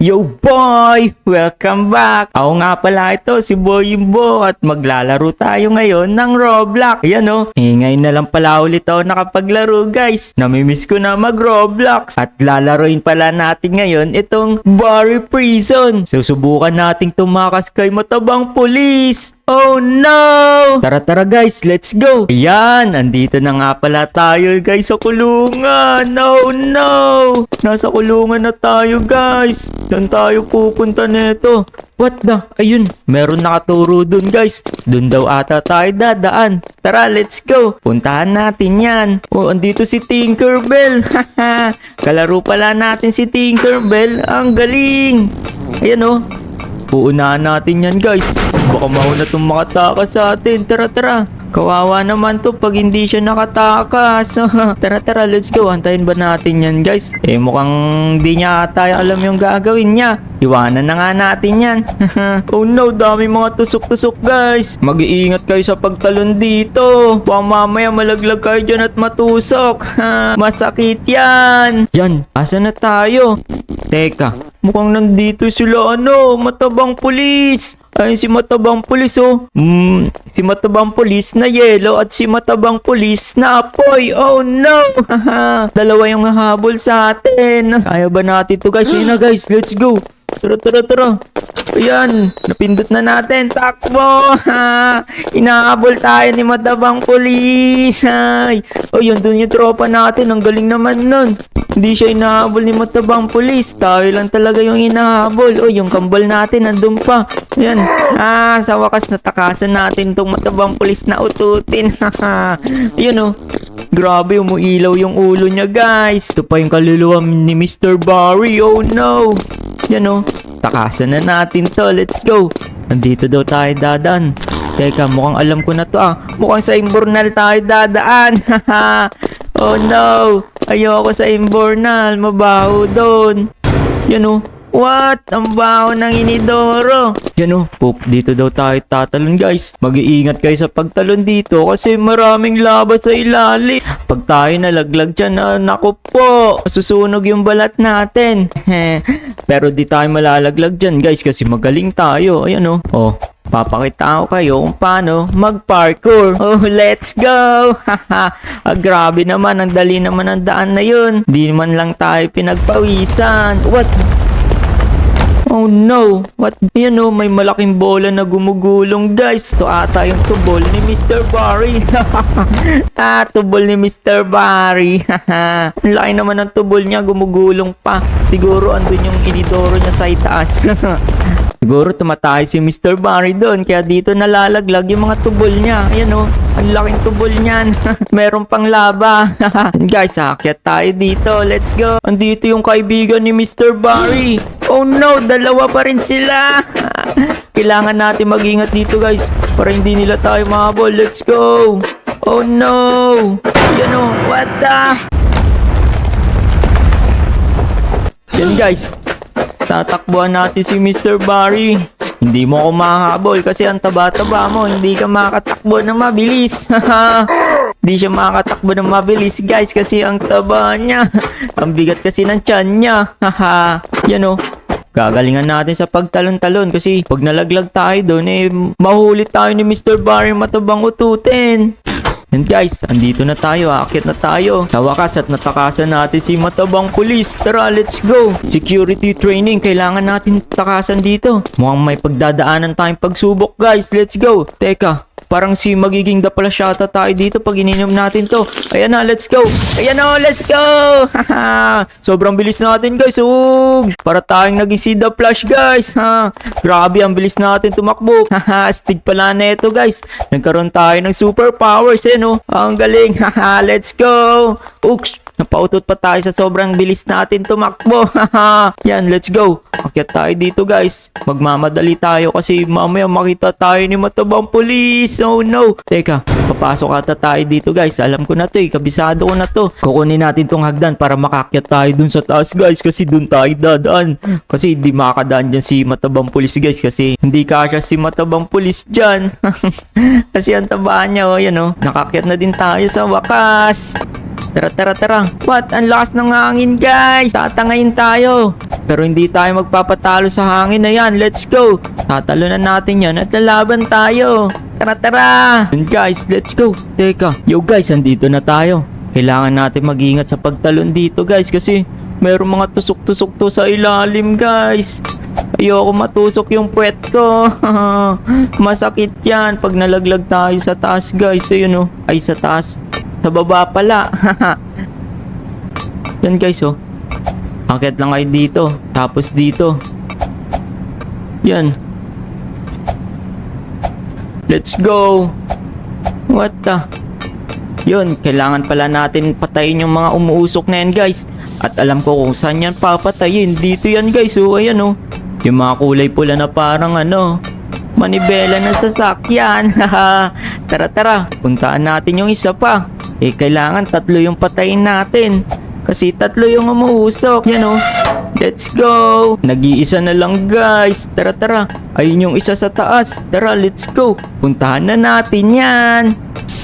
Yo boy! Welcome back! Ako nga pala ito, si Boy at maglalaro tayo ngayon ng Roblox. Ayan o, eh, ngayon na lang pala ulit ako nakapaglaro guys. Namimiss ko na mag Roblox. At lalaroin pala natin ngayon itong Barry Prison. Susubukan nating tumakas kay matabang pulis. Oh no! Tara tara guys, let's go! Ayan, andito na nga pala tayo guys sa kulungan. No, no! Nasa kulungan na tayo guys. Saan tayo pupunta nito? What the? Ayun, meron nakaturo dun guys. Dun daw ata tayo dadaan. Tara, let's go. Puntahan natin yan. Oh, andito si Tinkerbell. Haha. Kalaro pala natin si Tinkerbell. Ang galing. Ayan oh. Uunahan natin yan guys. Baka mauna itong makatakas sa atin. Tara tara. Kawawa naman to pag hindi siya nakatakas. tara tara let's go. Antayin ba natin yan guys? Eh mukhang hindi niya ata alam yung gagawin niya. Iwanan na nga natin yan. oh no, dami mga tusok-tusok guys. Mag-iingat kayo sa pagtalon dito. Baka mamaya malaglag kayo dyan at matusok. Masakit yan. Yan, asa na tayo? Teka, mukhang nandito sila ano, matabang pulis. Ay, si matabang pulis oh. Hmm, si matabang pulis na yellow at si matabang pulis na apoy. Oh no! Dalawa yung habol sa atin. Kaya ba natin to guys? Yun na guys, let's go. Tara, tara, tara. Ayan, napindot na natin. Takbo! Ha! Inahabol tayo ni matabang pulis. Ay, oh, yun dun yung tropa natin. Ang galing naman nun. Hindi siya inahabol ni matabang pulis. Tayo lang talaga yung inahabol. Oh, yung kambal natin nandun pa. Ayan. Ah, sa wakas natakasan natin tong matabang pulis na ututin. Ayun oh. Grabe, umuilaw yung ulo niya, guys. Ito pa yung kaluluwa ni Mr. Barry. Oh, no. Yan, oh. Takasan na natin to. Let's go. Nandito daw tayo dadan. Teka, mukhang alam ko na to, ah. Mukhang sa Imbornal tayo dadaan. oh, no. Ayoko sa Imbornal. Mabaho doon. Yan, oh. What? Ang baho ng inidoro. Yan oh, poop, dito daw tayo tatalon guys. Mag-iingat kayo sa pagtalon dito kasi maraming laba sa ilalim. Pag tayo nalaglag dyan, ah, naku po, susunog yung balat natin. Pero di tayo malalaglag dyan guys kasi magaling tayo. Ayan oh. Oh, Papakita ko kayo kung paano mag-parkour. Oh, let's go! Haha, ah, grabe naman, ang dali naman ang daan na yun. Di man lang tayo pinagpawisan. What? Oh no! What? Yan oh, may malaking bola na gumugulong guys. Ito ata yung tubol ni Mr. Barry. ah, tubol ni Mr. Barry. Ang laki naman ng tubol niya, gumugulong pa. Siguro andun yung inidoro niya sa itaas. Siguro tumatay si Mr. Barry doon kaya dito nalalaglag yung mga tubol niya. Ayan oh, ang laking tubol niyan. Meron pang laba. Guys, akyat tayo dito. Let's go. Andito yung kaibigan ni Mr. Barry. Oh no, dalawa pa rin sila. Kailangan natin mag-ingat dito guys para hindi nila tayo mahabol. Let's go. Oh no. Yan oh, what the? Yan guys, tatakbuhan natin si Mr. Barry. Hindi mo ako mahabol kasi ang taba-taba mo. Hindi ka makakatakbo ng mabilis. Hindi siya makakatakbo ng mabilis guys kasi ang taba niya. ang bigat kasi ng tiyan niya. Yan o. Gagalingan natin sa pagtalon-talon kasi pag nalaglag tayo doon eh mahuli tayo ni Mr. Barry matabang ututin. And guys, andito na tayo, aakyat na tayo. Sa wakas at natakasan natin si matabang pulis. Tara, let's go! Security training, kailangan natin takasan dito. Mukhang may pagdadaanan tayong pagsubok guys, let's go! Teka, parang si magiging dapala shata tayo dito pag ininom natin to. Ayan na, let's go! Ayan na, let's go! Sobrang bilis natin guys, ug! Para tayong naging si The Flash guys, ha! Grabe, ang bilis natin tumakbo. Haha, stig pala na ito guys. Nagkaroon tayo ng superpowers eh, no? Ang galing, let's go! Oops! Napautot pa tayo sa sobrang bilis natin tumakbo. Yan, let's go. Akyat tayo dito guys. Magmamadali tayo kasi mamaya makita tayo ni matabang pulis. Oh no. Teka, papasok ata tayo dito guys. Alam ko na to eh. Kabisado ko na to. Kukunin natin tong hagdan para makakyat tayo dun sa taas guys. Kasi dun tayo dadaan. Kasi hindi makakadaan dyan si matabang pulis guys. Kasi hindi kasya si matabang pulis dyan. kasi ang tabaan niya oh. Yan oh. Nakakyat na din tayo sa wakas. Tara, tara, tara. What? Ang lakas ng hangin, guys. Tatangayin tayo. Pero hindi tayo magpapatalo sa hangin na yan. Let's go. Tatalunan natin yan at lalaban tayo. Tara, tara. Yun, guys, let's go. Teka, yo guys, andito na tayo. Kailangan natin mag-ingat sa pagtalon dito guys kasi mayroong mga tusok-tusok to sa ilalim guys. Ayoko matusok yung puwet ko. Masakit yan pag nalaglag tayo sa taas guys. Ayun oh. Ay sa taas. Sa baba pala. yan guys oh. Akit lang kayo dito. Tapos dito. Yan. Let's go. What the? Yun, kailangan pala natin patayin yung mga umuusok na yan guys. At alam ko kung saan yan papatayin. Dito yan guys, oh, ayan oh. Yung mga kulay pula na parang ano, manibela ng sasakyan. tara tara, puntaan natin yung isa pa. Eh, kailangan tatlo yung patayin natin. Kasi tatlo yung umuusok, yan oh. Let's go! Nag-iisa na lang guys. Tara tara. Ayun yung isa sa taas. Tara, let's go. Puntahan na natin yan.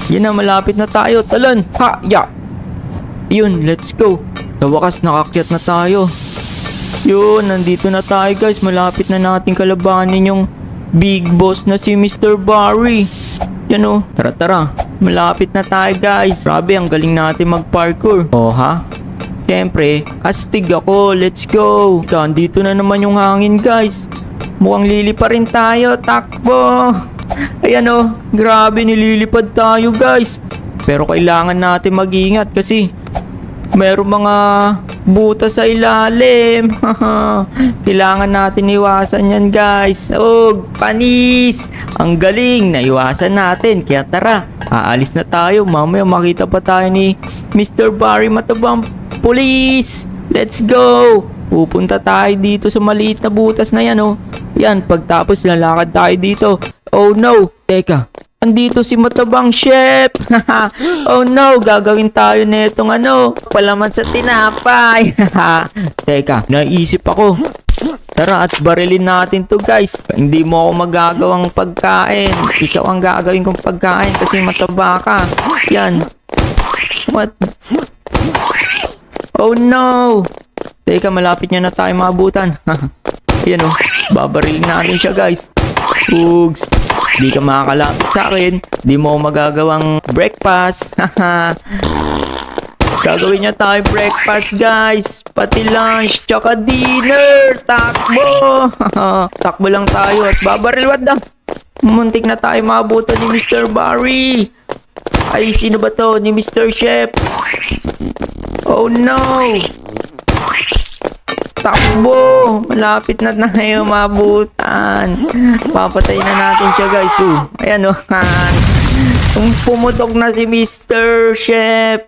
Yan na, malapit na tayo. Talon! Ha! Ya! Yun, let's go. Sa wakas, nakakyat na tayo. Yun, nandito na tayo guys. Malapit na natin kalabanin yung big boss na si Mr. Barry. Yan o. Tara, tara. Malapit na tayo guys. Grabe, ang galing natin mag-parkour. Oh, ha? Siyempre, astig ako. Let's go. Andito na naman yung hangin guys. Mukhang lili pa rin tayo. Takbo. Ayan o. Grabe, nililipad tayo guys. Pero kailangan natin mag-ingat kasi meron mga butas sa ilalim. Kailangan natin iwasan yan guys. Oh, panis! Ang galing, naiwasan natin. Kaya tara, aalis na tayo. Mamaya makita pa tayo ni Mr. Barry Matabang Police. Let's go! Pupunta tayo dito sa maliit na butas na yan oh. Yan, pagtapos lalakad tayo dito. Oh no! Teka, Andito si Matabang Chef! oh no, gagawin tayo netong ano, palaman sa tinapay. Teka, naisip ako. Tara at barilin natin to guys. Hindi mo ako magagawang pagkain. Ikaw ang gagawin kong pagkain kasi mataba ka. Yan. What? Oh no! Teka, malapit niya na tayo maabutan. Yan oh, babarilin natin siya guys. Pugs. Di ka makakalapit sa akin. Di mo magagawang breakfast. Gagawin niya tayo breakfast guys. Pati lunch, tsaka dinner. Takbo. Takbo lang tayo at babaril. What the? Muntik na tayo maabutan ni Mr. Barry. Ay, sino ba to? Ni Mr. Chef. Oh no. Takbo! Malapit na tayo mabutan. Papatayin na natin siya guys. Uh, ayan o. Kung pumutok na si Mr. Chef.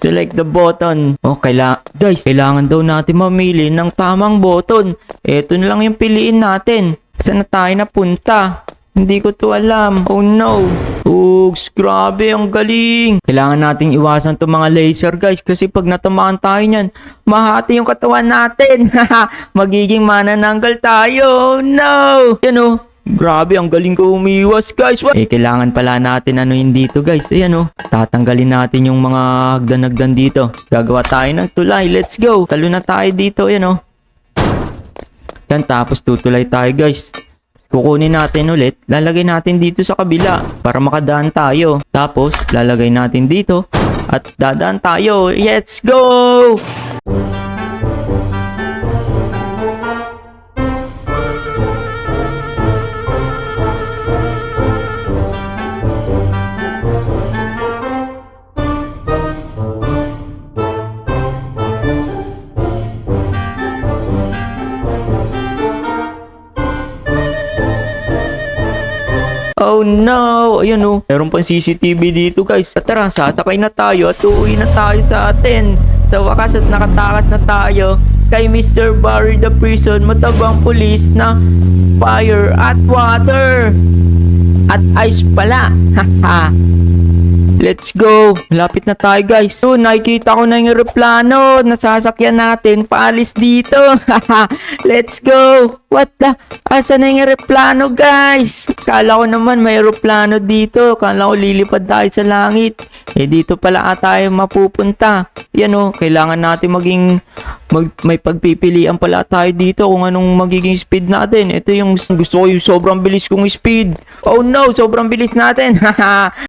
Select the button. Oh, kaila guys, kailangan daw natin mamili ng tamang button. Ito na lang yung piliin natin. Saan na tayo napunta? Hindi ko to alam. Oh no. Ugs, grabe, ang galing. Kailangan nating iwasan to mga laser guys kasi pag natamaan tayo niyan, mahati yung katawan natin. Magiging manananggal tayo. No! Yan oh. Grabe, ang galing ko umiwas guys. What? Eh, kailangan pala natin ano yun dito guys. Ayan oh. Tatanggalin natin yung mga hagdan-hagdan dito. Gagawa tayo ng tulay. Let's go. Talo na tayo dito. Ayan oh. Yan, tapos tutulay tayo guys. Kukunin natin ulit, lalagay natin dito sa kabila para makadaan tayo. Tapos, lalagay natin dito at dadaan tayo. Let's go! No! Ayun oh. Meron pang CCTV dito guys. At tara, sasakay na tayo at uuwi na tayo sa atin. Sa wakas at nakatakas na tayo kay Mr. Barry the Prison matabang pulis na fire at water. At ice pala. Haha. Let's go! Malapit na tayo guys. So, nakikita ko na yung aeroplano. Nasasakyan natin. Paalis dito. Let's go! What the? Asa na yung aeroplano guys? Kala ko naman may aeroplano dito. Kala ko lilipad tayo sa langit. Eh dito pala tayo mapupunta. Yan o, kailangan natin maging mag, may pagpipilian pala tayo dito kung anong magiging speed natin. Ito yung gusto ko yung sobrang bilis kong speed. Oh no, sobrang bilis natin.